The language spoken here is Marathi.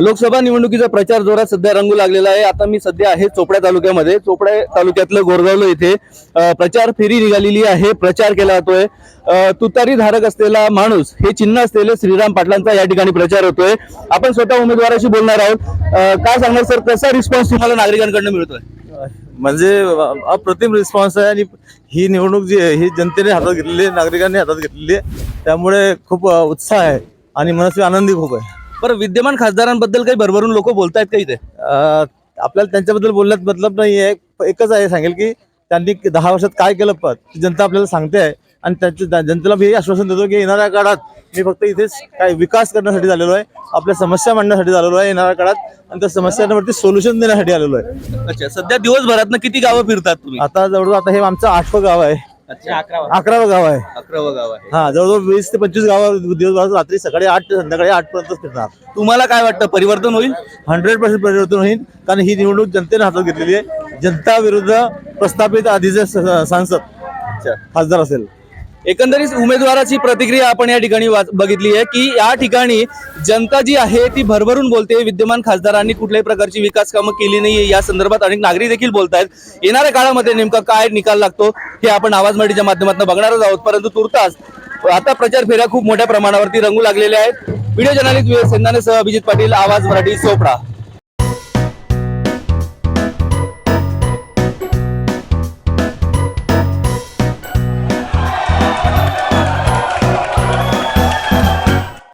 लोकसभा निवडणुकीचा प्रचार जोरात सध्या रंगू लागलेला आहे. आता मी सध्या आहे चोपड्या तालुक्यामध्ये. चोपड्या तालुक्यातलं गोरगावलं इथे प्रचार फेरी निघालेली आहे. प्रचार केला जातोय. तुतारी धारक असलेला माणूस हे चिन्ह असलेले श्रीराम पाटलांचा या ठिकाणी प्रचार होतोय. आपण स्वतः उमेदवाराशी बोलणार आहोत. काय सांगणार सर? कसा रिस्पॉन्स तुम्हाला नागरिकांकडून मिळतोय? म्हणजे अप्रतिम रिस्पॉन्स आहे आणि ही निवडणूक जी आहे ही जनतेने हातात घेतलेली आहे नागरिकांनी हातात घेतलेली आहे. त्यामुळे खूप उत्साह आहे आणि मनस्वी आनंदी खूप आहे. बरं विद्यमान खासदारांबद्दल काही भरभरून लोक बोलतायत का इथे? अ, आपल्याला त्यांच्याबद्दल बोलण्यात मतलब नाही आहे. एकच आहे सांगेल की त्यांनी दहा वर्षात काय केलं पद ती जनता आपल्याला सांगते आहे. आणि त्यांच्या जनतेला मी हे आश्वासन देतो की येणाऱ्या काळात मी फक्त इथेच काय विकास करण्यासाठी झालेलो आहे आपल्या समस्या मांडण्यासाठी झालेलो आहे येणाऱ्या काळात. आणि त्या समस्यांवरती सोल्युशन देण्यासाठी आलेलो आहे. अच्छा सध्या दिवसभरात किती गावं फिरतात तुम्ही? आता जवळजवळ आता हे आमचं आठवं गाव आहे. अच्छा. अकरावं. गाव आहे. अकरावं गाव आहे. हा जवळजवळ वीस ते पंचवीस गाव दिवसभरात रात्री सकाळी आठ ते संध्याकाळी आठ पर्यंत फिरणार. तुम्हाला काय वाटतं परिवर्तन होईल? हंड्रेड पर्सेंट परिवर्तन होईल कारण ही निवडणूक जनतेने हातात घेतलेली आहे. जनता विरुद्ध प्रस्थापित आधीचे स- सांसद खासदार असेल. एकंदरीत उमेदवाराची प्रतिक्रिया आपण या ठिकाणी वाच- बघितली आहे की या ठिकाणी जनता जी आहे ती भरभरून बोलते विद्यमान खासदारांनी कुठल्याही प्रकारची विकास कामं केली नाही या संदर्भात अनेक नागरिक देखील बोलत आहेत येणाऱ्या काळामध्ये नेमका काय निकाल लागतो हे आपण आवाज मराठीच्या माध्यमातून बघणारच आहोत. परंतु तुर्तास आता प्रचार फेऱ्या खूप मोठ्या प्रमाणावरती रंगू लागलेल्या आहेत. व्हिडिओ जर्नलिस्ट सेंदाने सह अभिजित पाटील आवाज मराठी चोपडा